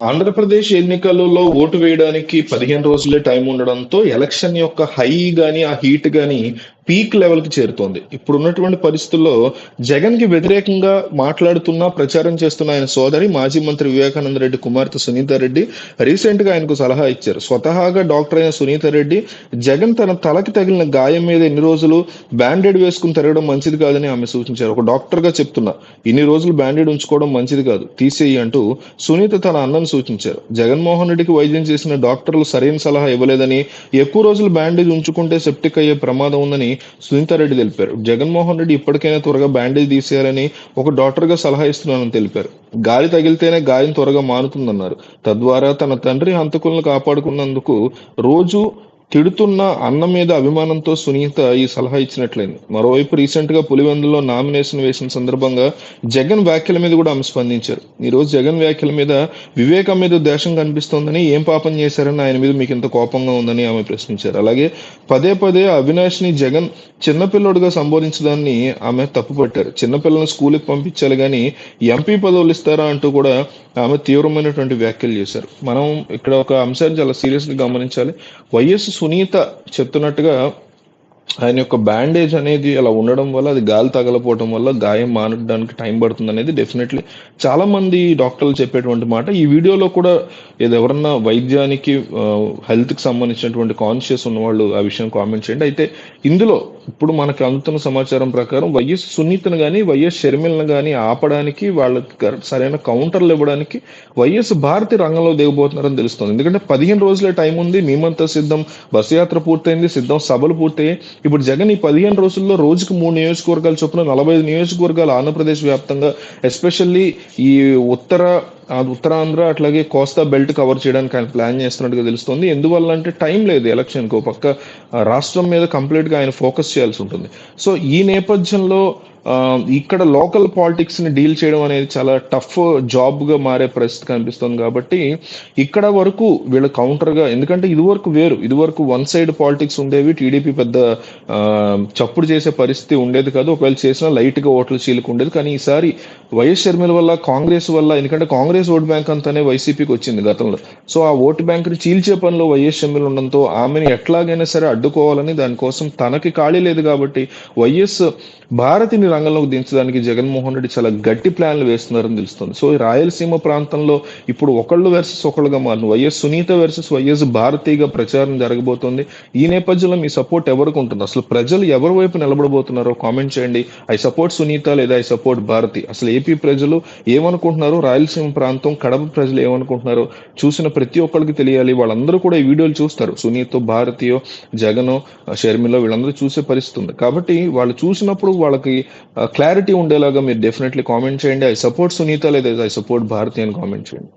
ఆంధ్రప్రదేశ్ ఎన్నికలలో ఓటు వేయడానికి పదిహేను రోజులే టైం ఉండడంతో ఎలక్షన్ యొక్క హై గాని ఆ హీట్ గాని పీక్ లెవెల్కి చేరుతోంది. ఇప్పుడు ఉన్నటువంటి పరిస్థితుల్లో జగన్కి వ్యతిరేకంగా మాట్లాడుతున్నా ప్రచారం చేస్తున్న ఆయన సోదరి మాజీ మంత్రి వివేకానంద రెడ్డి కుమార్తె సునీత రెడ్డి రీసెంట్గా ఆయనకు సలహా ఇచ్చారు. స్వతహాగా డాక్టర్ అయిన సునీత రెడ్డి జగన్ తన తలకి తగిలిన గాయం మీద ఎన్ని రోజులు బ్యాండేడ్ వేసుకుని తిరగడం మంచిది కాదని ఆమె సూచించారు. ఒక డాక్టర్గా చెప్తున్నా ఇన్ని రోజులు బ్యాండేడ్ ఉంచుకోవడం మంచిది కాదు తీసేయి అంటూ సునీత తన అన్నను సూచించారు. జగన్మోహన్ రెడ్డికి వైద్యం చేసిన డాక్టర్లు సరైన సలహా ఇవ్వలేదని ఎక్కువ రోజులు బ్యాండేజ్ ఉంచుకుంటే సెప్టిక్ అయ్యే ప్రమాదం ఉందని సునీతారెడ్డి తెలిపారు. జగన్మోహన్ రెడ్డి ఇప్పటికైనా త్వరగా బ్యాండేజ్ తీసేయాలని ఒక డాక్టర్గా సలహా ఇస్తున్నానని తెలిపారు. గాలి తగిలితేనే గాయం త్వరగా మానుతుందన్నారు తద్వారా తన తండ్రి హంతకులను కాపాడుకున్నందుకు రోజు తిడుతున్న అన్న మీద అభిమానంతో సునీత ఈ సలహా ఇచ్చినట్లయింది. మరోవైపు రీసెంట్గా పులివెందులో నామినేషన్ వేసిన సందర్భంగా జగన్ వ్యాఖ్యల మీద కూడా ఆమె స్పందించారు. ఈ రోజు జగన్ వ్యాఖ్యల మీద వివేకం మీద దేశం కనిపిస్తోందని ఏం పాపం చేశారని ఆయన మీద మీకు ఇంత కోపంగా ఉందని ఆమె ప్రశ్నించారు. అలాగే పదే పదే అవినాష్ని జగన్ చిన్నపిల్లోడుగా సంబోధించడాన్ని ఆమె తప్పుపట్టారు. చిన్నపిల్లల్ని స్కూల్కి పంపించాలి కానీ ఎంపీ పదవులు ఇస్తారా అంటూ కూడా ఆమె తీవ్రమైనటువంటి వ్యాఖ్యలు చేశారు. మనం ఇక్కడ ఒక అంశాన్ని చాలా సీరియస్గా గమనించాలి. వైఎస్ సునీత చెప్తున్నట్టుగా ఆయన యొక్క బ్యాండేజ్ అనేది అలా ఉండడం వల్ల అది గాలి తగలపోవడం వల్ల గాయం మానడానికి టైం పడుతుంది అనేది డెఫినెట్లీ చాలా మంది డాక్టర్లు చెప్పేటువంటి మాట. ఈ వీడియోలో కూడా ఏదో ఎవరన్నా వైద్యానికి హెల్త్కి సంబంధించినటువంటి కాన్షియస్ ఉన్నవాళ్ళు ఆ విషయం కామెంట్ చేయండి. అయితే ఇందులో ఇప్పుడు మనకు అందుతున్న సమాచారం ప్రకారం వైఎస్ సునీతను కానీ వైఎస్ షర్మిలను కానీ ఆపడానికి వాళ్ళకి సరైన కౌంటర్లు ఇవ్వడానికి వైఎస్ భారతి రంగంలో దిగబోతున్నారని తెలుస్తుంది. ఎందుకంటే పదిహేను రోజులే టైం ఉంది మేమంతా సిద్ధం బస్సు యాత్ర పూర్తయింది సిద్ధం సభలు పూర్తయ్యాయి. ఇప్పుడు జగన్ ఈ పదిహేను రోజుల్లో రోజుకు మూడు నియోజకవర్గాలు చొప్పున నలభై ఐదు నియోజకవర్గాలు ఆంధ్రప్రదేశ్ వ్యాప్తంగా ఎస్పెషల్లీ ఈ ఉత్తర ఉత్తరాంధ్ర అట్లాగే కోస్తా బెల్ట్ కవర్ చేయడానికి ఆయన ప్లాన్ చేస్తున్నట్టుగా తెలుస్తుంది. ఎందువల్ల అంటే టైం లేదు ఎలక్షన్కి. ఒక పక్క రాష్ట్రం మీద కంప్లీట్గా ఆయన ఫోకస్ చేయాల్సి ఉంటుంది. సో ఈ నేపథ్యంలో ఇక్కడ లోకల్ పాలిటిక్స్ని డీల్ చేయడం అనేది చాలా టఫ్ జాబ్గా మారే పరిస్థితి కనిపిస్తుంది కాబట్టి ఇక్కడ వరకు వీళ్ళ కౌంటర్గా ఎందుకంటే ఇది వరకు వేరు. ఇది వరకు వన్ సైడ్ పాలిటిక్స్ ఉండేవి టీడీపీ పెద్ద చప్పుడు చేసే పరిస్థితి ఉండేది కాదు. ఒకవేళ చేసినా లైట్గా ఓట్లు చీలకు ఉండేది కానీ ఈసారి వైఎస్ షర్మిల వల్ల కాంగ్రెస్ వల్ల ఎందుకంటే కాంగ్రెస్ ఓట్ బ్యాంక్ అంతానే వైసీపీకి వచ్చింది గతంలో. సో ఆ ఓటు బ్యాంక్ని చీల్చే పనిలో వైఎస్ షర్మిల ఉండడంతో ఆమెను ఎట్లాగైనా సరే అడ్డుకోవాలని దానికోసం తనకి ఖాళీ లేదు కాబట్టి వైఎస్ భారతిని రంగంలోకి దించడానికి జగన్మోహన్ రెడ్డి చాలా గట్టి ప్లాన్లు వేస్తున్నారని తెలుస్తుంది. సో రాయలసీమ ప్రాంతంలో ఇప్పుడు ఒకళ్ళు వర్సెస్ ఒకళ్ళుగా మారిన వైఎస్ సునీత వర్సెస్ వైఎస్ భారతిగా ప్రచారం జరగబోతోంది. ఈ నేపథ్యంలో మీ సపోర్ట్ ఎవరికి ఉంటుంది? అసలు ప్రజలు ఎవరి వైపు నిలబడబోతున్నారో కామెంట్ చేయండి. ఐ సపోర్ట్ సునీత లేదా ఐ సపోర్ట్ భారతి? అసలు ఏపీ ప్రజలు ఏమనుకుంటున్నారో రాయలసీమ ప్రాంతం కడప ప్రజలు ఏమనుకుంటున్నారో చూసిన ప్రతి ఒక్కరికి తెలియాలి. వాళ్ళందరూ కూడా ఈ వీడియోలు చూస్తారు. సునీతో భారతీయో జగనో షర్మిలో వీళ్ళందరూ చూసే పరిస్థితి ఉంది. కాబట్టి వాళ్ళు చూసినప్పుడు వాళ్ళకి క్లారిటీ ఉండేలాగా మీరు డెఫినెట్లీ కామెంట్ చేయండి. ఐ సపోర్ట్ సునీత లేదా ఐ సపోర్ట్ భారతి అని కామెంట్ చేయండి.